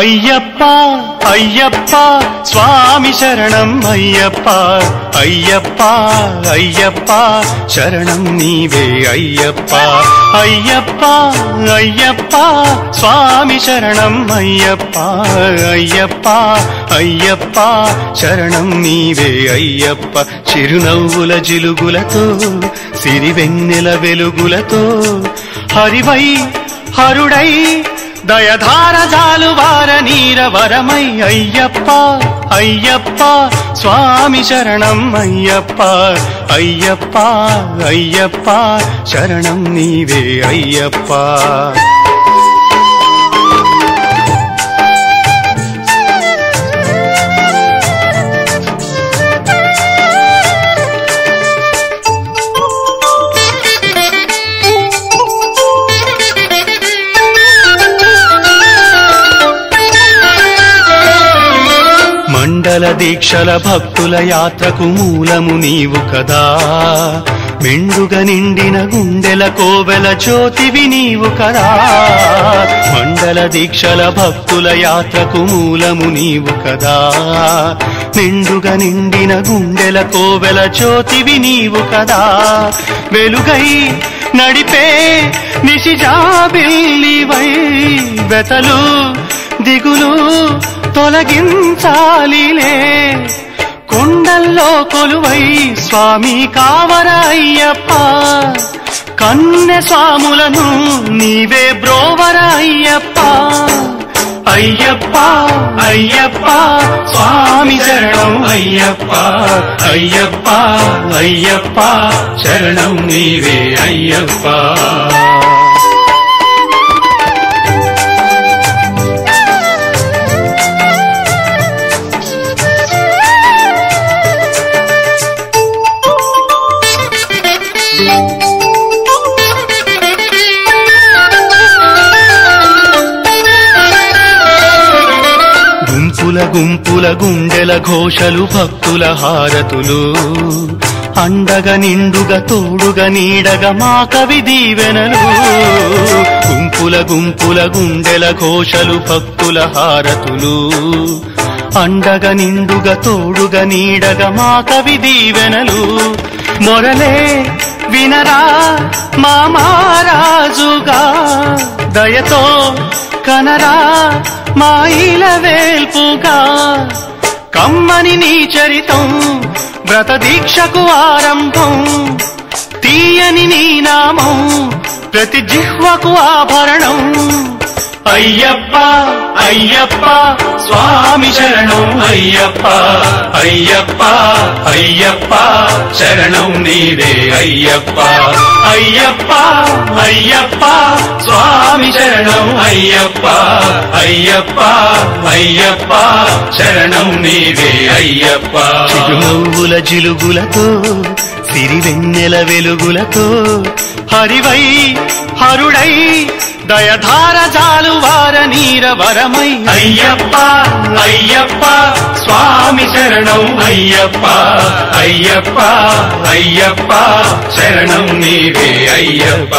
అయ్యప్ప అయ్యప్ప స్వామి శరణం అయ్యప్ప అయ్యప్ప అయ్యప్ప శరణం నీవే అయ్యప్ప అయ్యప్ప అయ్యప్ప స్వామి శరణం అయ్యప్ప అయ్యప్ప అయ్యప్ప శరణం నీవే అయ్యప్ప చిరునవ్వుల జిలుగులతో సిరివెన్నెల వెలుగులతో హరివై హరుడై దయధార జాలువార నీర వరమై అయ్యప్ప అయ్యప్ప స్వామి శరణం అయ్యప్ప అయ్యప్ప అయ్యప్ప శరణం నీవే అయ్యప్ప మండల దీక్షల భక్తుల యాత్రకు మూలము నీవు కదా. మెండుగా నిండిన గుండెల కోవెల జ్యోతివి నీవు కదా. మండల దీక్షల భక్తుల యాత్రకు మూలము నీవు కదా. మెండుగా నిండిన గుండెల కోవెల జ్యోతివి నీవు కదా. వెలుగై నడిపే నిశిజాబిల్లివై వెతలు దిగులు తొలగించాలిలే. కొండల్లో కొలువై స్వామి కావర అయ్యప్ప కన్నె స్వాములను నీవే బ్రోవర అయ్యప్ప అయ్యప్ప అయ్యప్ప స్వామి శరణం అయ్యప్ప. అయ్యప్ప అయ్యప్ప శరణం నీవే అయ్యప్ప. గుంపుల గుంపుల గుండెల ఘోషలు భక్తుల హారతులు. అండగా నిండుగా తోడుగా నీడగా మా కవి దీవెనలు. గుంపుల గుంపుల గుండెల ఘోషలు భక్తుల హారతులు. అండగా నిండుగా తోడుగా నీడగా మా కవి దీవెనలు. మొరలే వినరా మా మారాజుగా దయతో కనరా మా ఇల వేల్పుగా. కమ్మని నీ చరితం వ్రత దీక్షకు ఆరంభం. తీయని నీ నామం ప్రతి జిహ్వకు ఆభరణం. అయ్యప్ప అయ్యప్ప స్వామి శరణం అయ్యప్ప అయ్యప్ప అయ్యప్ప శరణం నీవే అయ్యప్ప. అయ్యప్ప అయ్యప్ప స్వామి శరణం అయ్యప్ప అయ్యప్ప అయ్యప్ప శరణం నీవే అయ్యప్ప. చిరునవ్వుల జిలుగులతో సిరివెన్నెల వెలుగులతో హరివై హరుడై దయధార జాలువార నీర వరమై అయ్యప్ప అయ్యప్ప స్వామి శరణం అయ్యప్ప అయ్యప్ప అయ్యప్ప శరణం నీవే అయ్యప్ప